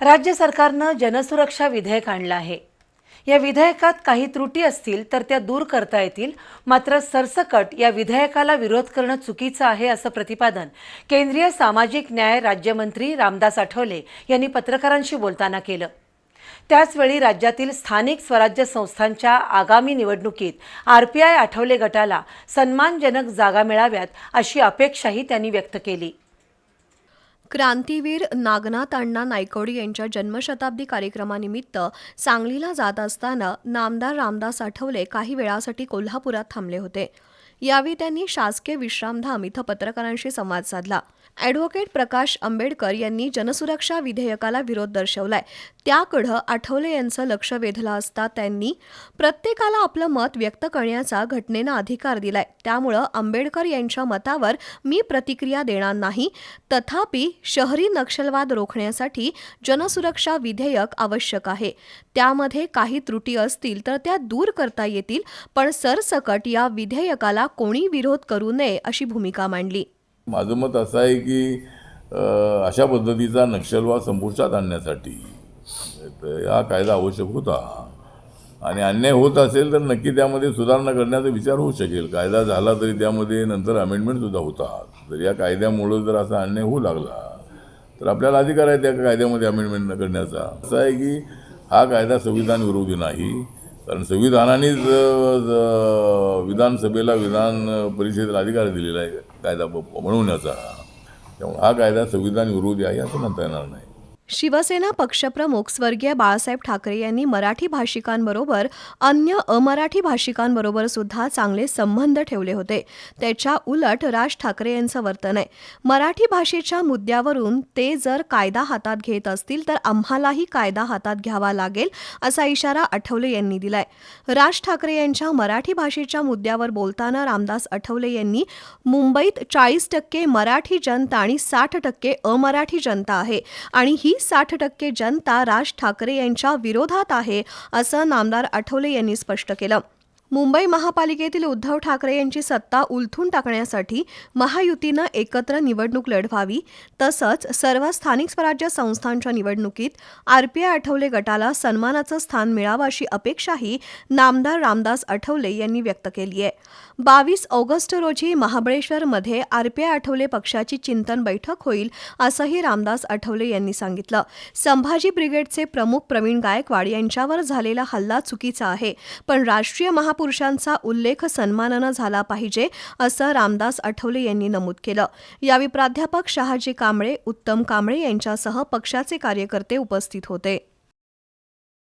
राज्य सरकारनं जनसुरक्षा विधेयक आणलं आहे. या विधेयकात काही त्रुटी असतील तर त्या दूर करता येतील मात्र सरसकट या विधेयकाला विरोध करणं चुकीचं आहे असं प्रतिपादन केंद्रीय सामाजिक न्याय राज्यमंत्री रामदास आठवले यांनी पत्रकारांशी बोलताना केलं. त्याचवेळी राज्यातील स्थानिक स्वराज्य संस्थांच्या आगामी निवडणुकीत आरपीआय आठवले गटाला सन्मानजनक जागा मिळाव्यात अशी अपेक्षाही त्यांनी व्यक्त केली. क्रांतीवीर नागनाथ अण्णा नायकोडी यांच्या जन्मशताब्दी कार्यक्रमानिमित्त सांगलीला जात असताना नामदार रामदास आठवले काही वेळासाठी कोल्हापुरात थांबले होते. यावेळी त्यांनी शासकीय विश्रामधाम इथं पत्रकारांशी संवाद साधला. ॲडव्होकेट प्रकाश आंबेडकर यांनी जनसुरक्षा विधेयकाला विरोध दर्शवलाय. त्याकडं आठवले यांचं लक्ष वेधलं असता त्यांनी प्रत्येकाला आपलं मत व्यक्त करण्याचा घटनेनं अधिकार दिलाय. त्यामुळं आंबेडकर यांच्या मतावर मी प्रतिक्रिया देणार नाही. तथापि शहरी नक्षलवाद रोखण्यासाठी जनसुरक्षा विधेयक आवश्यक आहे. त्यामध्ये काही त्रुटी असतील तर त्या दूर करता येतील पण सरसकट या विधेयकाला कोणी विरोध करू नये अशी भूमिका मांडली. माझं मत असं आहे की अशा पद्धतीचा नक्षलवाद संपुष्टात आणण्यासाठी म्हणजे तर हा कायदा आवश्यक होता. आणि अन्याय होत असेल तर नक्की त्यामध्ये सुधारणा करण्याचा विचार होऊ शकेल. कायदा झाला तरी त्यामध्ये नंतर अमेंडमेंटसुद्धा होतात. तर या कायद्यामुळं जर असा अन्याय होऊ लागला तर आपल्याला अधिकार आहे त्या कायद्यामध्ये अमेंडमेंट करण्याचा. असं आहे की हा कायदा संविधान विरोधी नाही. कारण संविधानानेच विधानसभेला विधान परिषदेला अधिकार दिलेला आहे कायदा बनवण्याचा. त्यामुळे हा कायदा संविधान विरोधी आहे असं म्हणता येणार नाही. शिवसेना पक्षप्रमुख स्वर्गीय बाळासाहेब ठाकरे यांनी मराठी भाषिकांबरोबर अन्य अमराठी भाषिकांबरोबर सुद्धा चांगले संबंध ठेवले होते. त्याच्या उलट राज ठाकरे यांचं वर्तन आहे. मराठी भाषेच्या मुद्द्यावरून ते जर कायदा हातात घेत असतील तर आम्हालाही कायदा हातात घ्यावा लागेल असा इशारा आठवले यांनी दिलाय. राज ठाकरे यांच्या मराठी भाषेच्या मुद्द्यावर बोलताना रामदास आठवले यांनी मुंबईत चाळीस टक्के मराठी जनता आणि साठ टक्के अमराठी जनता आहे आणि ही साठ टक्के जनता राज ठाकरे यांच्या विरोधात आहे असं नामदार आठवले यांनी स्पष्ट केलं. मुंबई महापालिकेतील उद्धव ठाकरे यांची सत्ता उलथून टाकण्यासाठी महायुतीनं एकत्र निवडणूक लढवावी तसंच सर्व स्थानिक स्वराज्य संस्थांच्या निवडणुकीत आरपीआय आठवले गटाला सन्मानाचं स्थान मिळावं अशी अपेक्षाही नामदार रामदास आठवले यांनी व्यक्त केली आहे. बावीस ऑगस्ट रोजी महाबळेश्वरमध्ये आरपीआय आठवले पक्षाची चिंतन बैठक होईल असंही रामदास आठवले यांनी सांगितलं. संभाजी ब्रिगेडचे प्रमुख प्रवीण गायकवाड यांच्यावर झालेला हल्ला चुकीचा आहे पण राष्ट्रीय महा महापुरुषांचा उल्लेख सन्मानानं झाला पाहिजे असं रामदास आठवले यांनी नमूद केलं. यावेळी प्राध्यापक शहाजी कांबळे उत्तम कांबळे यांच्यासह पक्षाचे कार्यकर्ते उपस्थित होते.